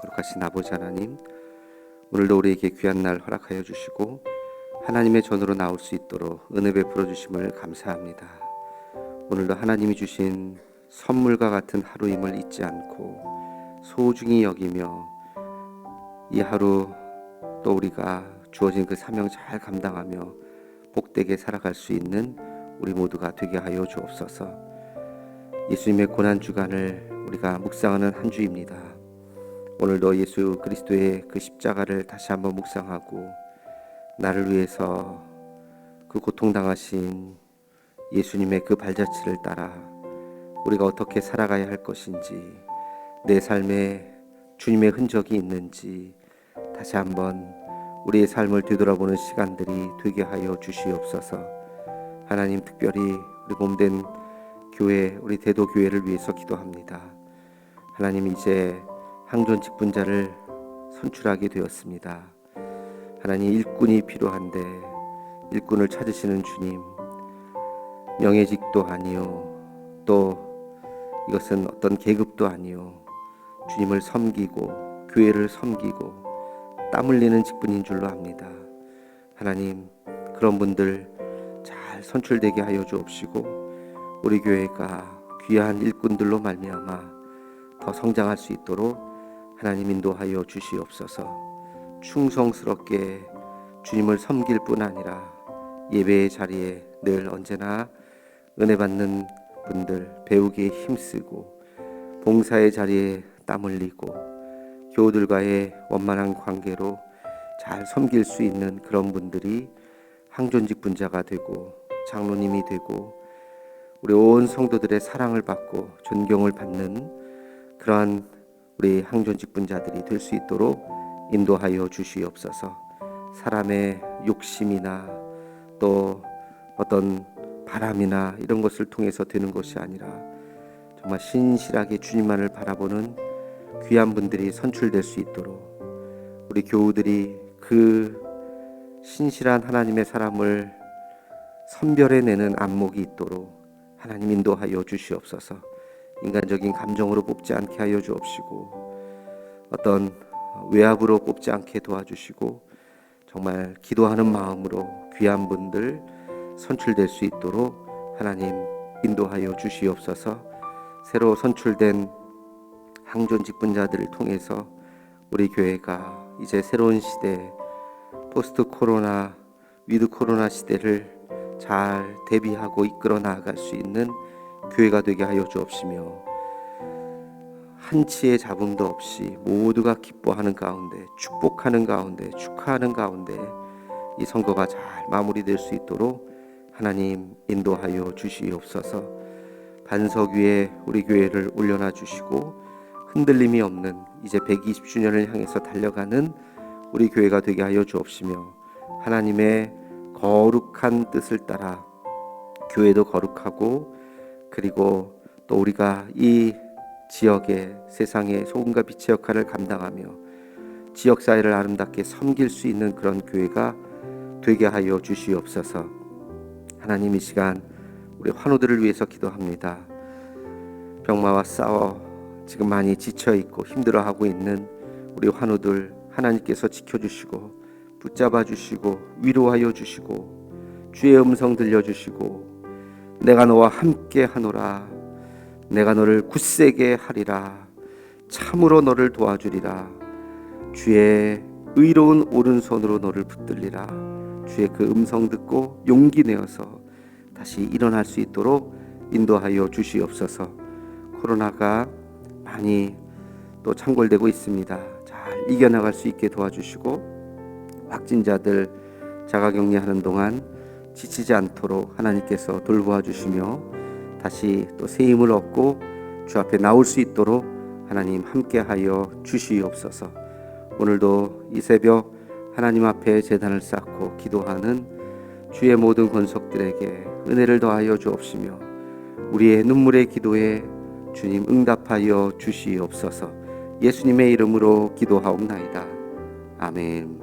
거룩하신 아버지 하나님, 오늘도 우리에게 귀한 날 허락하여 주시고 하나님의 전으로 나올 수 있도록 은혜 베풀어 주심을 감사합니다. 오늘도 하나님이 주신 선물과 같은 하루임을 잊지 않고 소중히 여기며 이 하루 또 우리가 주어진 그 사명 잘 감당하며 복되게 살아갈 수 있는 우리 모두가 되게 하여 주옵소서. 예수님의 고난 주간을 우리가 묵상하는 한 주입니다. 오늘도 예수 그리스도의 그 십자가를 다시 한번 묵상하고 나를 위해서 그 고통당하신 예수님의 그 발자취를 따라 우리가 어떻게 살아가야 할 것인지 내 삶에 주님의 흔적이 있는지 다시 한번 우리의 삶을 되돌아보는 시간들이 되게 하여 주시옵소서. 하나님 특별히 우리 몸된 교회 우리 대도 교회를 위해서 기도합니다. 하나님 이제 항존 직분자를 선출하게 되었습니다. 하나님 일꾼이 필요한데 일꾼을 찾으시는 주님 명예직도 아니요 또 이것은 어떤 계급도 아니요 주님을 섬기고 교회를 섬기고 땀 흘리는 직분인 줄로 압니다. 하나님 그런 분들 잘 선출되게 하여 주옵시고 우리 교회가 귀한 일꾼들로 말미암아 더 성장할 수 있도록 하나님 인도하여 주시옵소서. 충성스럽게 주님을 섬길 뿐 아니라 예배의 자리에 늘 언제나 은혜 받는 분들 배우기에 힘쓰고 봉사의 자리에 땀 흘리고 교우들과의 원만한 관계로 잘 섬길 수 있는 그런 분들이 항존직 분자가 되고 장로님이 되고 우리 온 성도들의 사랑을 받고 존경을 받는 그러한 우리 항존 직 분자들이 될 수 있도록 인도하여 주시옵소서. 사람의 욕심이나 또 어떤 바람이나 이런 것을 통해서 되는 것이 아니라 정말 신실하게 주님만을 바라보는 귀한 분들이 선출될 수 있도록 우리 교우들이 그 신실한 하나님의 사람을 선별해내는 안목이 있도록 하나님 인도하여 주시옵소서. 인간적인 감정으로 뽑지 않게 하여 주옵시고 어떤 외압으로 뽑지 않게 도와주시고 정말 기도하는 마음으로 귀한 분들 선출될 수 있도록 하나님 인도하여 주시옵소서. 새로 선출된 항존 직분자들을 통해서 우리 교회가 이제 새로운 시대 포스트 코로나 위드 코로나 시대를 잘 대비하고 이끌어 나아갈 수 있는 교회가 되게 하여 주옵시며 한치의 잡음도 없이 모두가 기뻐하는 가운데 축복하는 가운데 축하하는 가운데 이 선거가 잘 마무리될 수 있도록 하나님 인도하여 주시옵소서. 반석 위에 우리 교회를 올려놔 주시고 흔들림이 없는 이제 120주년을 향해서 달려가는 우리 교회가 되게 하여 주옵시며 하나님의 거룩한 뜻을 따라 교회도 거룩하고 그리고 또 우리가 이 지역의 세상의 소금과 빛의 역할을 감당하며 지역 사회를 아름답게 섬길 수 있는 그런 교회가 되게 하여 주시옵소서. 하나님 이 시간 우리 환우들을 위해서 기도합니다. 병마와 싸워 지금 많이 지쳐 있고 힘들어하고 있는 우리 환우들 하나님께서 지켜주시고 붙잡아 주시고 위로하여 주시고 주의 음성 들려 주시고 내가 너와 함께 하노라. 내가 너를 굳세게 하리라. 참으로 너를 도와주리라. 주의 의로운 오른손으로 너를 붙들리라. 주의 그 음성 듣고 용기 내어서 다시 일어날 수 있도록 인도하여 주시옵소서. 코로나가 많이 또 창궐되고 있습니다. 잘 이겨나갈 수 있게 도와주시고 확진자들 자가격리하는 동안 지치지 않도록 하나님께서 돌보아 주시며 다시 또 새 힘을 얻고 주 앞에 나올 수 있도록 하나님 함께하여 주시옵소서. 오늘도 이 새벽 하나님 앞에 제단을 쌓고 기도하는 주의 모든 권속들에게 은혜를 더하여 주옵시며 우리의 눈물의 기도에 주님 응답하여 주시옵소서. 예수님의 이름으로 기도하옵나이다. 아멘.